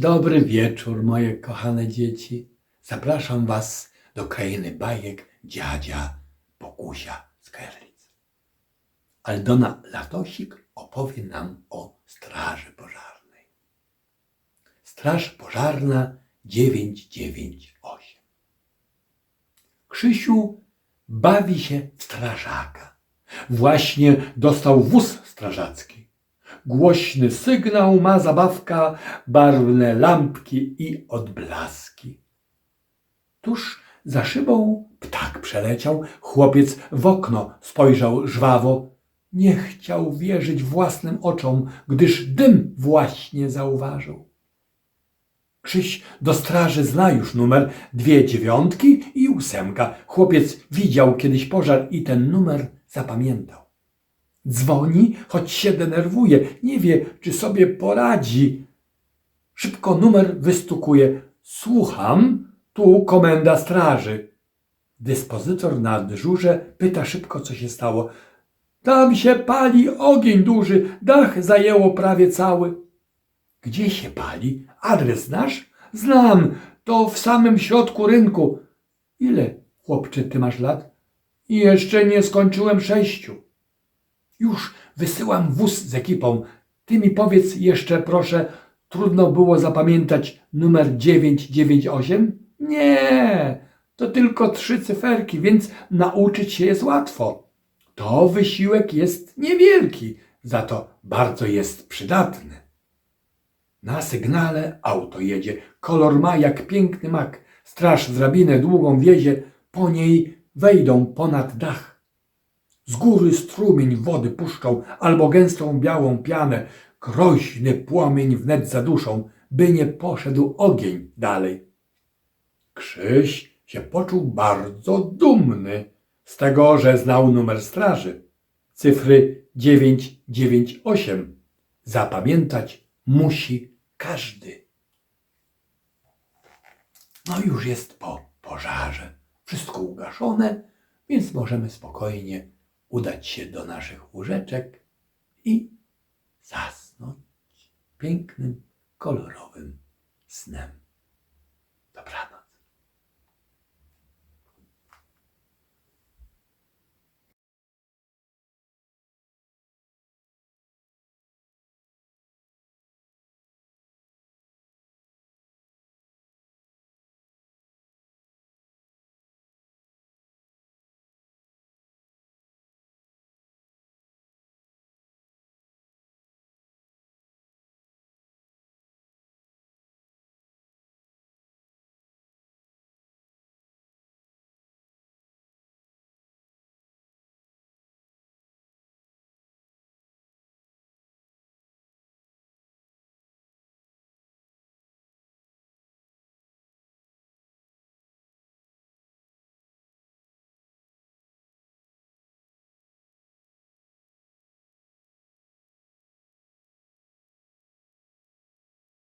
Dobry wieczór, moje kochane dzieci. Zapraszam Was do krainy bajek dziadzia Bogusia z Kerlic. Aldona Latosik opowie nam o Straży Pożarnej. Straż Pożarna 998 Krzysiu bawi się w strażaka. Właśnie dostał wóz strażacki. Głośny sygnał ma zabawka, barwne lampki i odblaski. Tuż za szybą ptak przeleciał, chłopiec w okno spojrzał żwawo. Nie chciał wierzyć własnym oczom, gdyż dym właśnie zauważył. Krzyś do straży zna już numer dwie dziewiątki i ósemka. Chłopiec widział kiedyś pożar i ten numer zapamiętał. Dzwoni, choć się denerwuje, nie wie, czy sobie poradzi. Szybko numer wystukuje. Słucham, tu komenda straży. Dyspozytor na dyżurze pyta szybko, co się stało. Tam się pali ogień duży, dach zajęło prawie cały. Gdzie się pali? Adres znasz? Znam, to w samym środku rynku. Ile, chłopcze, ty masz lat? Jeszcze nie skończyłem sześciu. Już wysyłam wóz z ekipą. Ty mi powiedz jeszcze, proszę, trudno było zapamiętać numer 998? Nie, to tylko trzy cyferki, więc nauczyć się jest łatwo. To wysiłek jest niewielki, za to bardzo jest przydatny. Na sygnale auto jedzie, kolor ma jak piękny mak. Straż drabinę długą wiezie, po niej wejdą ponad dach. Z góry strumień wody puszczą, albo gęstą białą pianę. Groźny płomień wnet zaduszą, by nie poszedł ogień dalej. Krzyś się poczuł bardzo dumny z tego, że znał numer straży. Cyfry 998 zapamiętać musi każdy. No już jest po pożarze. Wszystko ugaszone, więc możemy spokojnie udać się do naszych łóżeczek i zasnąć pięknym, kolorowym snem. Dobranoc.